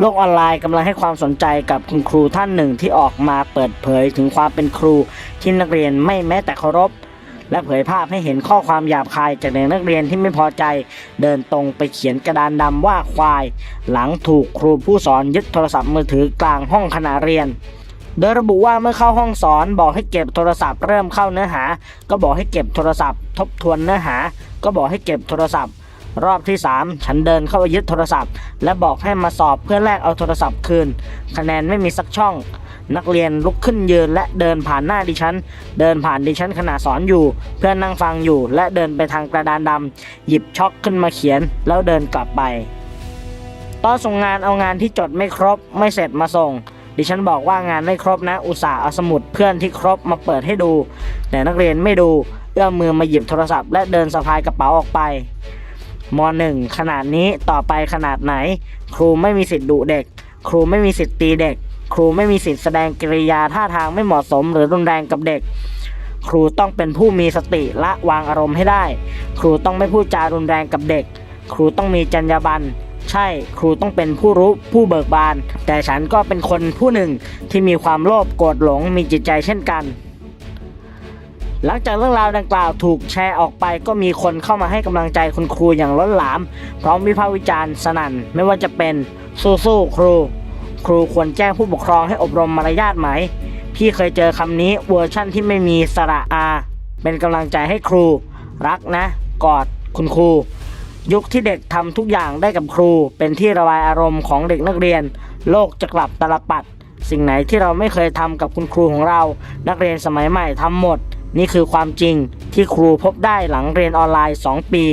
โลกออนไลน์กำลังให้ความสนใจกับคุณครูท่านหนึ่งที่ออกมาเปิดเผยถึงความเป็นครูที่นักเรียนไม่แม้แต่เคารพ และเผยภาพให้เห็นข้อความหยาบคายจากเด็กนักเรียนที่ไม่พอใจ เดินตรงไปเขียนกระดานดำว่าควาย หลังถูกครูผู้สอนยึดโทรศัพท์มือถือกลางห้องขณะเรียน โดยระบุว่าเมื่อเข้าห้องสอนบอกให้เก็บโทรศัพท์เริ่มเข้าเนื้อหา ก็บอกให้เก็บโทรศัพท์ ทบทวนเนื้อหา ก็บอกให้เก็บโทรศัพท์ รอบที่ 3 ฉันเดินเข้าไปยึดโทรศัพท์ และบอกให้มาสอบเพื่อแลกเอาโทรศัพท์คืน คะแนนไม่มีสักช่อง นักเรียนลุกขึ้นยืนและเดินผ่านหน้าดิฉัน เดินผ่านดิฉันขณะสอนอยู่ เพื่อนนั่งฟังอยู่ และเดินไปทางกระดานดำหยิบช็อกขึ้นมาเขียน แล้วเดินกลับไป ตอนส่งงานเอางานที่จดไม่ครบ ไม่เสร็จมาส่งดิฉันบอกว่างานไม่ครบนะ อุตส่าห์เอาสมุดเพื่อนที่ครบมาเปิดให้ดู แต่นักเรียนไม่ดู เอื้อมมือมาหยิบโทรศัพท์และเดินสะพายกระเป๋าออกไป มหนึ่งขนาดนี้ต่อไปขนาดไหน ครูไม่มีสิทธิ์ดุเด็ก ครูไม่มีสิทธิ์ตีเด็ก ครูไม่มีสิทธิ์แสดงกิริยาท่าทางไม่เหมาะสมหรือรุนแรงกับเด็ก ครูต้องเป็นผู้มีสติละวางอารมณ์ให้ได้ ครูต้องไม่พูดจารุนแรงกับเด็ก ครูต้องมีจรรยาบรรณใช่ครูต้องเป็นผู้รู้ผู้เบิกบาน แต่ฉันก็เป็นคนผู้หนึ่งที่มีความโลภโกรธหลงมีจิตใจเช่นกัน หลังจากเรื่องราวดังกล่าวถูกแชร์ออกไปก็มีคนเข้ามาให้กำลังใจคุณครูอย่างล้นหลาม พร้อมวิพากษ์วิจารณ์สนั่น ไม่ว่าจะเป็นสู้ๆครู ครูควรแจ้งผู้ปกครองให้อบรมมารยาทไหม พี่เคยเจอคำนี้เวอร์ชั่นที่ไม่มีสระอา เป็นกำลังใจให้ครู รักนะ กอดคุณครู ยุคที่เด็กทำทุกอย่างได้กับครู เป็นที่ระบายอารมณ์ของเด็กนักเรียน โลกจะกลับตลปัด สิ่งไหนที่เราไม่เคยทำกับคุณครูของเรา นักเรียนสมัยใหม่ทำหมด นี่คือความจริงที่ครูพบได้หลังเรียนออนไลน์ 2 ปี